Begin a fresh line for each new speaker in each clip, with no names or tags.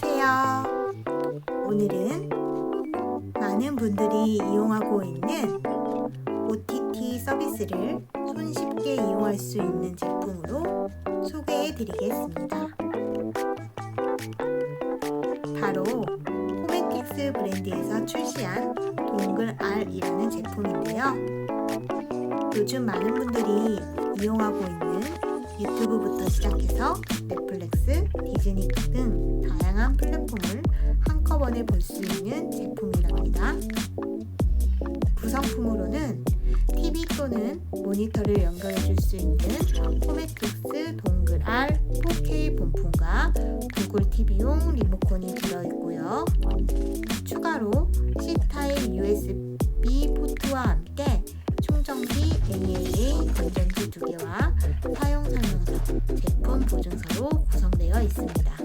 안녕하세요. 오늘은 많은 분들이 이용하고 있는 OTT 서비스를 손쉽게 이용할 수 있는 제품으로 소개해 드리겠습니다. 바로 코메틱스 브랜드에서 출시한 동글 R이라는 제품인데요. 요즘 많은 분들이 이용하고 있는 유튜브부터 시작해서 넷플릭스, 디즈니 등 다양한 플랫폼을 한꺼번에 볼 수 있는 제품이랍니다. 구성품으로는 TV 또는 모니터를 연결해 줄 수 있는 호메틱스 동글 R 4K 본품과 구글 TV용 리모컨이 들어있고요. 추가로 C타입 USB 포트와 함께 충전기 AAA 건전지 두 개와 사용 설명서, 제품 보증서로 구성되어 있습니다.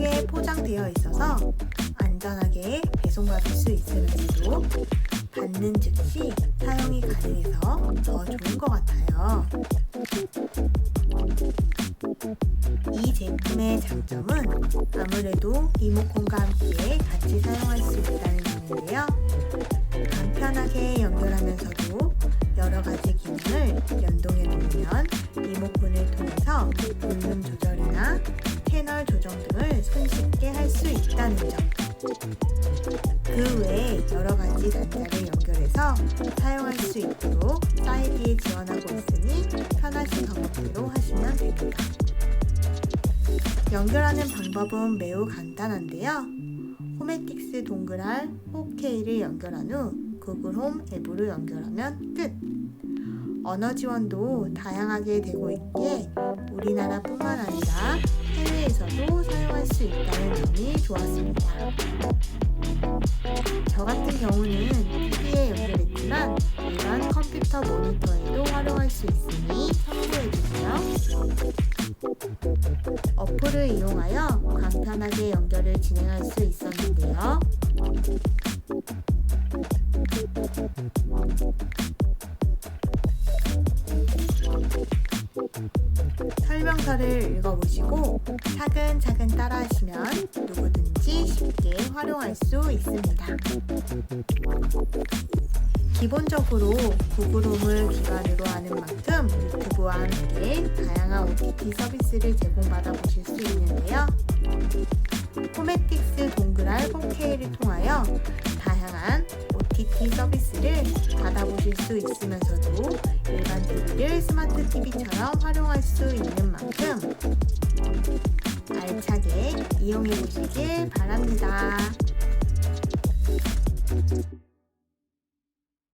꼼꼼하게 포장되어 있어서 안전하게 배송받을 수 있으면서도 받는 즉시 사용이 가능해서 더 좋은 것 같아요. 이 제품의 장점은 아무래도 리모컨과 함께 같이 사용할 수 있다는 점인데요. 간편하게 연결하면서도 여러 가지 기능을 연동해 놓으면 리모컨을 통해서 볼륨 조절이나 채널 조정 등을 손쉽게 할 수 있다는 점. 그 외에 여러 가지 단자를 연결해서 사용할 수 있도록 사이드에 지원하고 있으니 편하신 방법대로 하시면 됩니다. 연결하는 방법은 매우 간단한데요. 호메틱스 동그랄 4K를 연결한 후 구글 홈 앱으로 연결하면 끝! 언어 지원도 다양하게 되고 있기에 우리나라뿐만 아니라 해외에서도 사용할 수 있다는 점이 좋았습니다. 저 같은 경우는 TV에 연결했지만 일반 컴퓨터 모니터에도 활용할 수 있으니 참고해주세요. 어플을 이용하여 간편하게 연결을 진행할 수 있었는데요. 설명서를 읽어보시고 차근차근 따라하시면 누구든지 쉽게 활용할 수 있습니다. 기본적으로 구글홈을 기반으로 하는 만큼 유튜브와 함께 다양한 OTT 서비스를 제공받아 보실 수 있는데요. 코메틱스 동그랄 4K를 통하여 다양한 이 서비스를 받아보실 수 있으면서도 일반 TV를 스마트 TV처럼 활용할 수 있는 만큼 알차게 이용해 보시길 바랍니다.